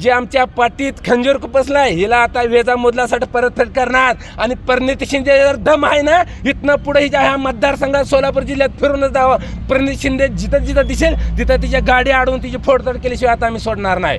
जे आमच्या पाठीत खंजीर आहे हिला आता वेजा मुदलासाठी परतफेड करणार. आणि परिणिती शिंदे जर दम आहे ना इथनं पुढे हिच्या ह्या मतदारसंघात सोलापूर जिल्ह्यात फिरूनच जावं. परिणिती शिंदे जिथं जिथं दिसेल तिथं तिच्या गाडी अडवून तिची फोडतोड केल्याशिवाय आता आम्ही सोडणार नाही.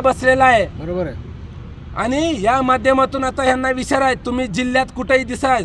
बसलेला आहे. बरोबर आहे. आणि या माध्यमातून आता ह्यांना विचार आहे तुम्ही जिल्ह्यात कुठेही दिसाल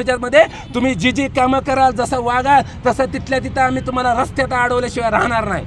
ह्याच्यामध्ये तुम्ही जी जी कामं कराल जसं वागाल तसं तिथल्या तिथं आम्ही तुम्हाला रस्त्यात अडवल्याशिवाय राहणार नाही.